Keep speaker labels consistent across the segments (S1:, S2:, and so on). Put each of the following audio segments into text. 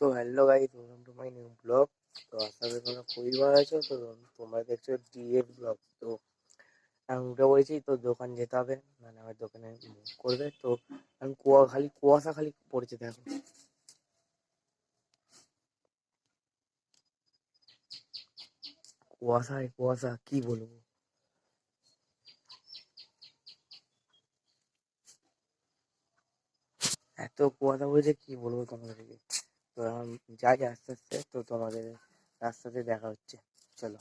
S1: তো hello guys welcome to my new blog তো আশা করি তোমরা খুবই ভালো আছো। তো তোমরা দেখছ ডিএফ ব্লগ তো আমি উঠে পড়েছি, তো দোকান যেতে হবে মানে আমার দোকানে করবে। তো আমি কুয়া, খালি কুয়াশা খালি পড়েছে, দেখো। কুয়াশায় কুয়াশা, কি বলব? এত কুয়াশা পড়েছে, কি বলব তোমাদেরকে? তো যাই আস্তে আস্তে তো তোমাদের রাস্তাতে দেখা হচ্ছে। চলো।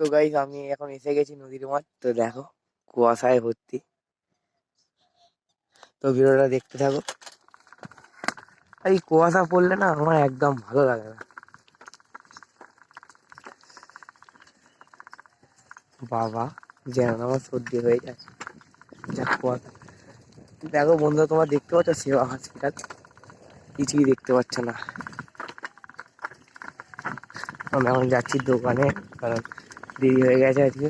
S1: তো গাইজ আমি এখন এসে গেছি নদীর মাঠ। তো দেখো, কুয়াশায় ভর্তি। তো ভিডিওটা দেখতে থাকো। আর, এই কুয়াশা পড়লে না আমার একদম ভালো লাগে না। বাবা, যেন আমার সর্দি হয়ে যায়। যা কুয়াশা। দেখো বন্ধু তোমার দেখতে পাচ্ছ সেবা হসপিটাল কিছুই দেখতে পাচ্ছ না আমি এখন যাচ্ছি দোকানে কারণ দেরি হয়ে গেছে আজকে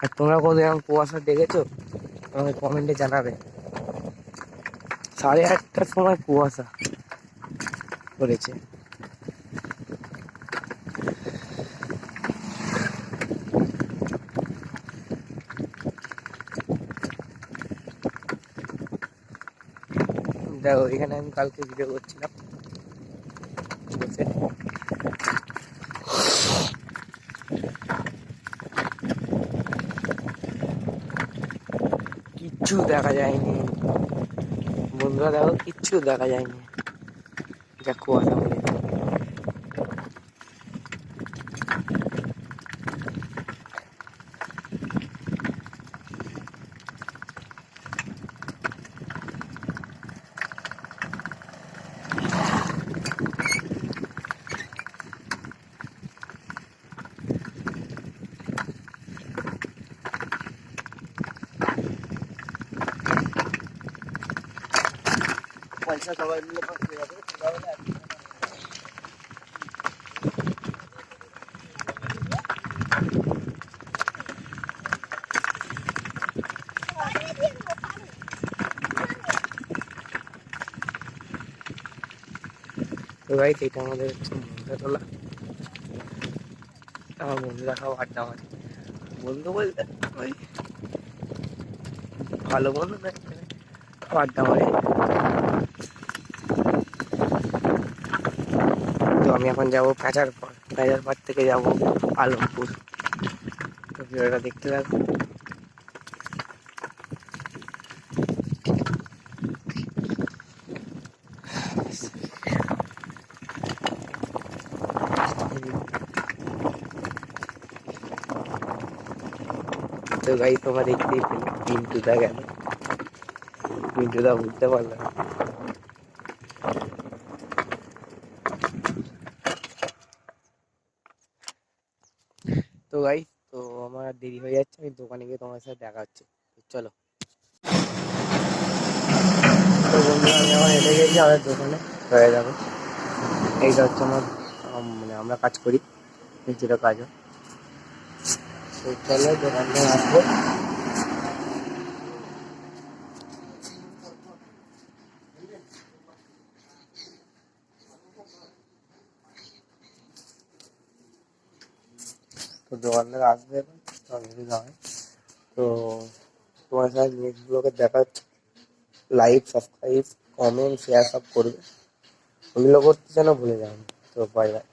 S1: আর তোমরা কত এরকম কুয়াশা দেখেছো আমাকে কমেন্টে জানাবে সাড়ে আটটার সময় কুয়াশা পড়েছে দেখো, এখানে আমি কালকে ভিডিও করছিলাম। কিচ্ছু দেখা যায়নি। বন্ধুরা, দেখো, কিচ্ছু দেখা যায়নি। de acordo. পড়েছে পয়সা সবাই মিলে পাস হয়ে যাবে তাহলে আর কিছু না। তো ভাই এটা আমাদের হচ্ছে মন্দারতলা আমার বন্ধুরা সব আড্ডা মারে বন্ধু বলতে ওই ভালো বন্ধু না সব আড্ডা মারে আমি এখন যাবো প্যাঁচার পর প্যাঁচার পর থেকে যাবো আলমপুর তো ভিডিওটা দেখতে থাকো তো গাই তোমরা দেখতেই পেলে পিন্টুদা গেল পিন্টুদা বুঝতে পারলো তো গাই তো আমার দেরি হয়ে যাচ্ছে, আমি দোকানে গিয়ে তোমার সাথে দেখা হচ্ছে। চলো। তো বন্ধুরা, আমি এখন এসে গেছি আমাদের দোকানে, হয়ে যাবে। এইটা হচ্ছে আমার মানে আমরা কাজ করি যেটা কাজ হয়। তো চলো দোকানে আসব। তো দোকানদার আসবে এখন তো আমি যদি যাই তো তোমার সাথে জিনিসগুলোকে দেখা হচ্ছে লাইক সাবস্ক্রাইব কমেন্ট শেয়ার সব করবে ওগুলো করতে যেন ভুলে যাও না। তো বাই বাই